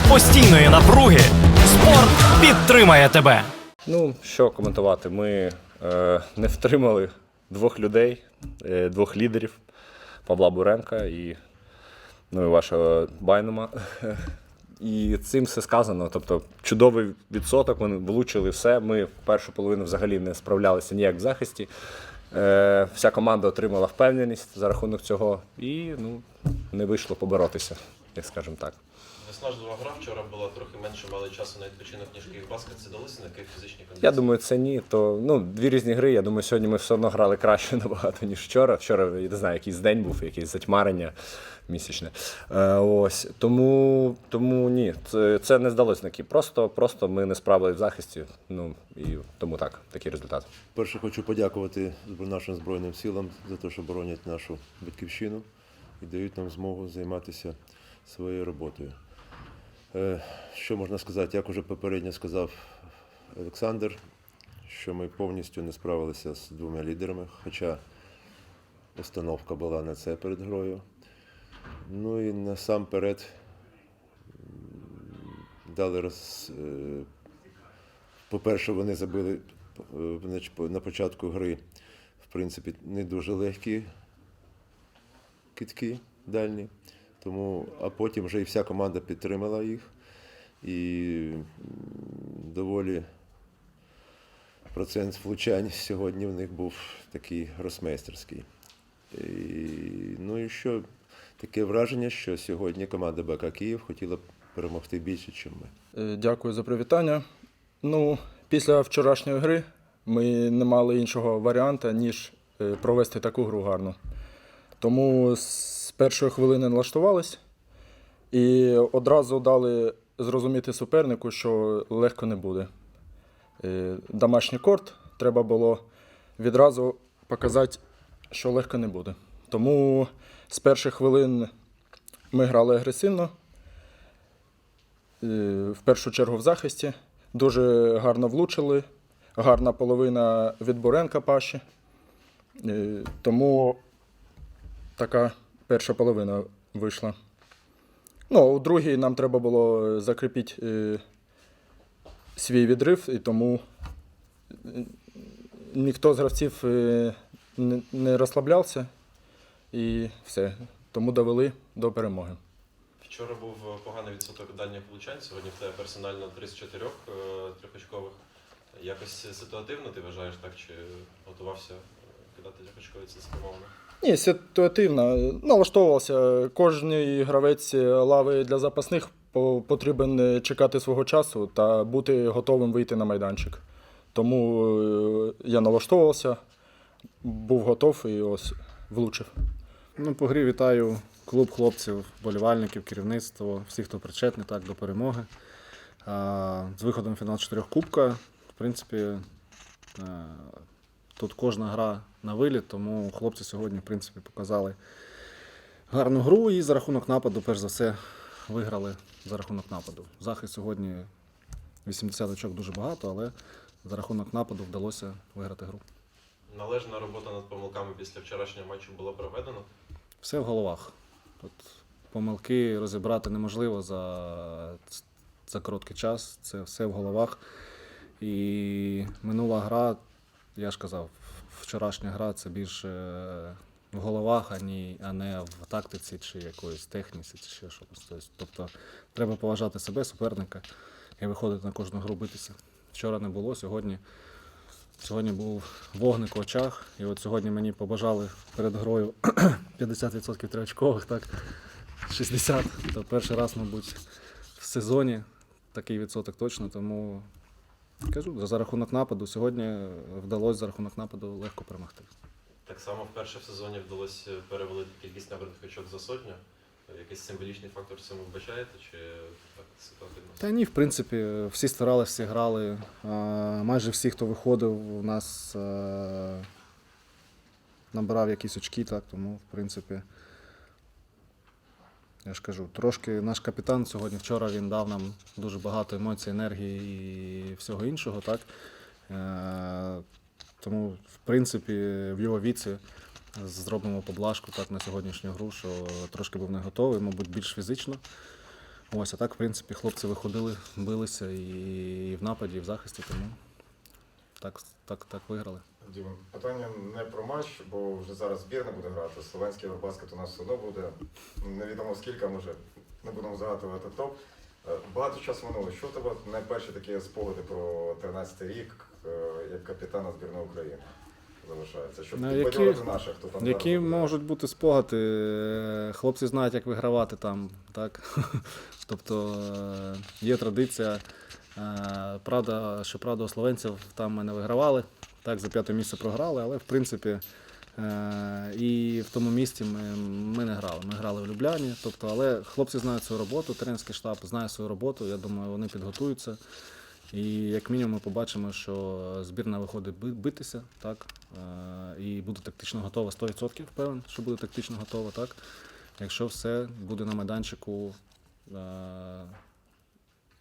серед постійної напруги спорт підтримає тебе. Ну, що коментувати? Ми е, не втримали двох людей, е, двох лідерів Павла Буренка і, ну, і вашого Байнума. І цим все сказано. Тобто, чудовий відсоток, вони влучили все. Ми в першу половину взагалі не справлялися ніяк в захисті. Е, вся команда отримала впевненість за рахунок цього, і ну, не вийшло поборотися, як скажемо так. Виснажлива гра вчора була трохи менше, мали часу на відпочинок, ніж Київбаскет. Це далося на яких фізичні кондиції? Я думаю, це ні. То ну дві різні гри. Я думаю, сьогодні ми все одно грали краще набагато ніж вчора. Вчора я не знаю, якийсь день був, якесь затьмарення місячне. Е, ось тому, тому ні, це, це не здалось на Київ. Просто, просто ми не справили в захисті. Ну і тому так, такий результат. Перше хочу подякувати нашим Збройним силам за те, що боронять нашу батьківщину і дають нам змогу займатися своєю роботою. Е, Що можна сказати, як уже попередньо сказав Олександр, що ми повністю не справилися з двома лідерами, хоча установка була на це перед грою. Ну і насамперед дали роз, е, по-перше, вони забили е, на початку гри, в принципі, не дуже легкі китки дальні. Тому, а потім вже і вся команда підтримала їх. І доволі процент влучань сьогодні в них був такий гросмейстерський. І, ну і що таке враження, що сьогодні команда БК Київ хотіла б перемогти більше, ніж ми. Е, Дякую за привітання. Ну, після вчорашньої гри ми не мали іншого варіанта, ніж е, провести таку гру гарну. Тому з першої хвилини налаштувались і одразу дали зрозуміти супернику, що легко не буде. Е, Домашній корт треба було відразу показати, що легко не буде. Тому з перших хвилин ми грали агресивно. Е, в першу чергу в захисті. Дуже гарно влучили. Гарна половина від Буренка Паші. Е, Тому така перша половина вийшла. Ну, у другій нам треба було закріпити е, свій відрив, і тому е, ніхто з гравців е, не- розслаблявся. І все. Тому довели до перемоги. Вчора був е, поганий відсоток дальніх влучань. Сьогодні в тебе персонально 3 з 4 е, трьохочкових. Якось ситуативно ти вважаєш так, чи готувався е, кидати трьохочкові це спрямовано? Ні, ситуативно. Налаштовувався. Кожний гравець лави для запасних по- потрібен чекати свого часу та бути готовим вийти на майданчик. Тому е, я налаштовувався, був готов і ось влучив. Ну, по грі вітаю клуб хлопців, болівальників, керівництво, всіх, хто причетний так, до перемоги. З виходом фінал чотирьох кубка. В принципі, е, тут кожна гра на виліт, тому хлопці сьогодні, в принципі, показали гарну гру і за рахунок нападу, перш за все, виграли за рахунок нападу. Захист сьогодні 80 очок дуже багато, але за рахунок нападу вдалося виграти гру. Належна робота над помилками після вчорашнього матчу була проведена. Все в головах. Тут помилки розібрати неможливо за, за короткий час. Це все в головах. І минула гра, я ж казав, вчорашня гра це більше в головах, а, не в тактиці чи якоїсь техніці, чи ще щось. Тобто- Тобто треба поважати себе, суперника і виходити на кожну гру битися. Вчора не було, сьогодні. Сьогодні був вогник в очах, і от сьогодні мені побажали перед грою 50% триочкових, так 60. То перший раз, мабуть, в сезоні такий відсоток точно. Тому кажу, за рахунок нападу сьогодні вдалося за рахунок нападу легко перемогти. Так само вперше в сезоні вдалося перевалити кількість набраних очок за сотню. Якийсь символічний фактор в цьому вбачаєте, чи так ситуативно? Та ні, в принципі, всі старалися, всі грали. Майже всі, хто виходив, у нас е, набирав якісь очки, так, тому, в принципі, я ж кажу, трошки наш капітан сьогодні, вчора він дав нам дуже багато емоцій, енергії і всього іншого, так. Е, Тому, в принципі, в його віці зробимо поблажку так, на сьогоднішню гру, що трошки був не готовий, мабуть, більш фізично. Ось, а так, в принципі, хлопці виходили, билися і, в нападі, і в захисті, тому так, так, так виграли. Дім, питання не про матч, бо вже зараз збірна буде грати. Словенський Євробаскет у нас все одно буде. Невідомо скільки, може, не будемо загадувати топ. Е, Багато часу минуло. Що у тебе найперші такі спогади про 13 рік е, як капітана збірної України залишається? Щоб Ну, які- наших, хто там Які зараз можуть бути спогади? Е, Хлопці знають, як вигравати там, так? тобто є традиція. Правда, що правда, у словенців там ми не вигравали, так, за п'яте місце програли, але в принципі і в тому місці ми, ми не грали. Ми грали в Любляні. Тобто, але хлопці знають свою роботу, тренерський штаб знає свою роботу. Я думаю, вони підготуються. І як мінімум ми побачимо, що збірна виходить битися, так, е, і буде тактично готова 100% впевнений, що буде тактично готова, так. Якщо все буде на майданчику, е,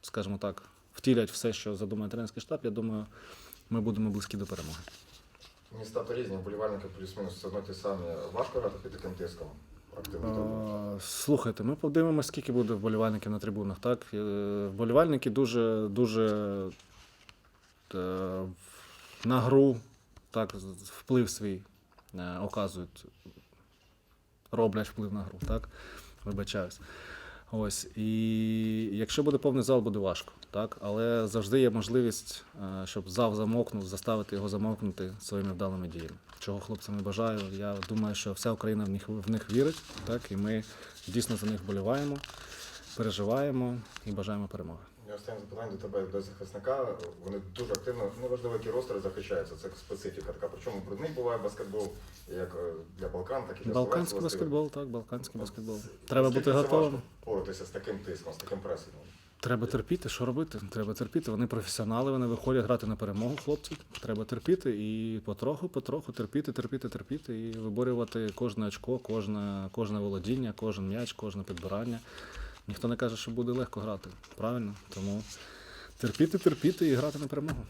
скажімо так, втілять все, що задумає тренерський штаб, я думаю, ми будемо близькі до перемоги. Міста то різні, вболівальники плюс-мінус одно ті самі. Важко грати під таким тиском. Е, Слухайте, ми подивимося, скільки буде вболівальників на трибунах. Так? Е, Вболівальники дуже, дуже е, на гру так, вплив свій е, оказують, роблять вплив на гру, так? Вибачаюсь. Ось. І якщо буде повний зал, буде важко. Так? Але завжди є можливість, е, щоб зал замокнув, заставити його замовкнути своїми вдалими діями. Чого хлопцям і бажаю. Я думаю, що вся Україна в них, в них вірить, так? і ми дійсно за них вболіваємо, переживаємо і бажаємо перемоги. І останнє запитання до тебе до захисника. Вони дуже активно, неважливо, які ростери захищаються. Це специфіка така. Причому брудний буває баскетбол, як е, для Балкан, так і для Балканський баскетбол, так, балканський баскетбол. Треба бути готовим. Боротися з таким тиском, з таким пресингом. Треба терпіти, що робити? Треба терпіти. Вони професіонали, вони виходять грати на перемогу, хлопці. Треба терпіти і потроху, потроху терпіти, терпіти, терпіти і виборювати кожне очко, кожне, кожне володіння, кожен м'яч, кожне підбирання. Ніхто не каже, що буде легко грати. Правильно? Тому терпіти, терпіти і грати на перемогу.